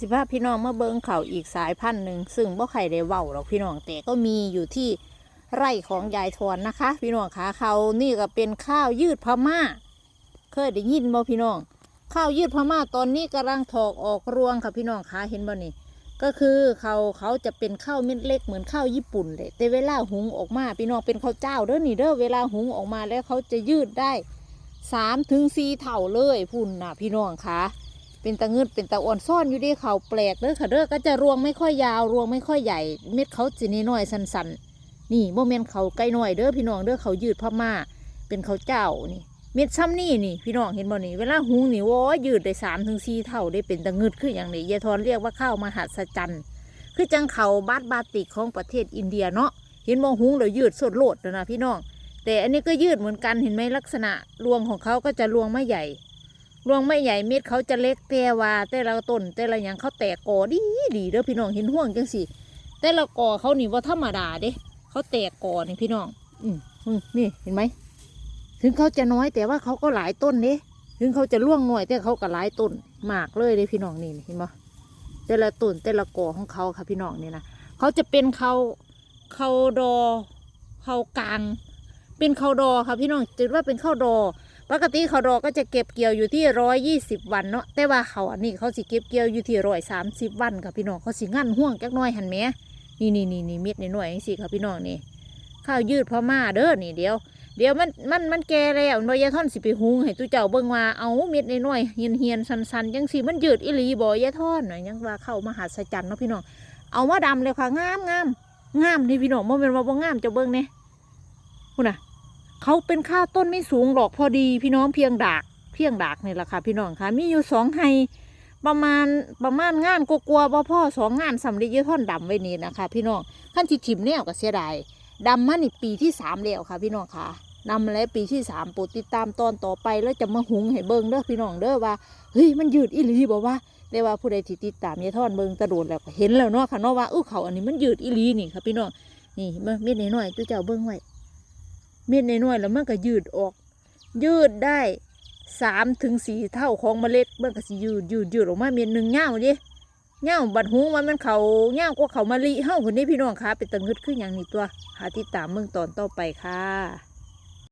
สิพาพี่น้องมาเบิงเขาอีกสายพันธุ์หนึ่งซึ่งบ่ใครได้เว้าหรอกพี่น้องแต่ก็มีอยู่ที่ไร่ของยายทวนนะคะ พี่น้องคะเขานี่ก็เป็นข้าวยืดพม่า เคยได้ยินบ่พี่น้อง ข้าวยืดพม่าตอนนี้กำลังถอกออกรวงค่ะพี่น้องคะเห็นบ่นี่ก็คือเขาเขาจะเป็นข้าวเม็ดเล็กเหมือนข้าวญี่ปุ่นเลยแต่เวลาหุงออกมาพี่น้องเป็นข้าวเจ้าเด้อนี่เด้อเวลาหุงออกมาแล้วเขาจะยืดได้สามถึงสี่เท่าเลยพุ่นน่ะพี่น้องคะ เป็นตะงึดเป็นตะอ่อนซ่อนอยู่ดีเขาแปลกเด้อค่ะเด้อก็จะรวงไม่ค่อยยาวรวงไม่ค่อยใหญ่ เม็ดเขาจะน้อยสันๆ นี่โมเมนเขาไกล้หน่อยเด้อพี่น้องเด้อเขายืดพม่า เป็นเขาเจ้านี่ เม็ดซ้ำนี่นี่ พี่น้องเห็นบ่นี่เวลาหุงนี่โว้ยยืดได้สามถึงสี่เท่าได้เป็นตะงึดคืออย่างนี้ยายทอนเรียกว่าข้าวมหัศจรรย์คือจังเขาบาดบาติกของประเทศอินเดียเนาะเห็นมองหุงแล้วยืดสดโลดแล้วนะพี่น้อง แต่อันนี้ก็ยืดเหมือนกันเห็นไหมลักษณะรวงของเขาก็จะรวงไม่ใหญ่ รวงไม่ใหญ่เม็ดเขาจะเล็กแต่ว่าแต่ละต้นแต่ละอย่างเขาแตกกอดีดีเด้อพี่น้องเห็นห่วงจังสิแต่ละกอเขานี่ว่าธรรมดาเด้เขาแตกกอนี่พี่น้อง อืมนี่เห็นไหมถึงเขาจะน้อยแต่ว่าเขาก็หลายต้นเด้ถึงเขาจะร่วงหน่อยแต่เขาก็หลายต้นมากเลยเด้พี่น้องนี่เห็นไหมแต่ละต้นแต่ละกอของเขาค่ะพี่น้องเนี่ยนะเขาจะเป็นเขาเขาดอเขากลาง เป็นเขาดอค่ะพี่น้องถือว่าเป็นข้าวดอ ปกติเขาดอก็จะเก็บเกี่ยวอยู่ที่ร้อยยี่สิบวันเนาะแต่ว่าเขาอันนี้เขาสิเก็บเกี่ยวอยู่ที่ร้อยสามสิบวันค่ะพี่น้องเขาสิงั่นห่วงจักน้อยหันแหมนี่นี่นี่นี่เม็ดในหน่วยสิค่ะพี่น้องนี่ข้าวยืดพม่าเด้อนี่เดียว เดี๋ยวมันมันมันแก่แล้วนอยาท่อนสิไปหุงให้ตู้เจ้าเบิ่งว่าเอาเม็ดในน้อยเฮียนเฮียนๆสันๆจังสิมันยืดอีหลีบ่ยาท่อนหน่ะยังว่าเข้ามหัศจรรย์เนาะพี่น้องเอามาดำเลยค่ะงามงามงามนี่พี่น้องบ่แม่นว่าบ่งามเจะเบิ่งแหน่พุ่นน่ะ เขาเป็นข้าวต้นไม่สูงหรอกพอดี พี่น้องเพียงดากเพียงดากนี่แหละค่ะพี่น้องค่ะ มีอยู่สองไฮประมาณประมาณงานกลัวๆบ่พ่อสองงานสำเร็จยายท่อนดำไว้นี่นะคะพี่น้องขั้นที่ถิ่มแนวก็เสียดายดำมานี่ปีที่สามแล้วค่ะ พี่น้องค่ะนำมาแล้วปีที่สามโปรดติดตามตอนต่อไปแล้วจะมาหุงให้เบิ่งเด้อพี่น้องเด้อว่าเฮ้ยมันยืดอีหลีบอกว่าแต่ว่าผู้ใดที่ติดตามยายท่อนเบิ่งตะโดดแล้วเห็นแล้วเนาะค่ะเนาะว่าอู้เขาอันนี้มันยืดอีหลีนี่ค่ะพี่น้องนี่เบิ่เม็ดน้อยๆตัวเจ้าเบิ่งไว้ เม็ดน้อยๆแล้วมันก็ยืดออก ยืดได้สามถึงสี่เท่าของเมล็ดมันก็สิยืดยืดยืดออกมาเม็ดหนึ่งเงาดิเงาบัดหูมันมันเขาเงากว่าเขามาลีเฮ้าคนนี้พี่น้องคะเป็นตังึดขึ้นอย่างนี้ตัว หาติดตามเมืองตอนต่อไปค่ะ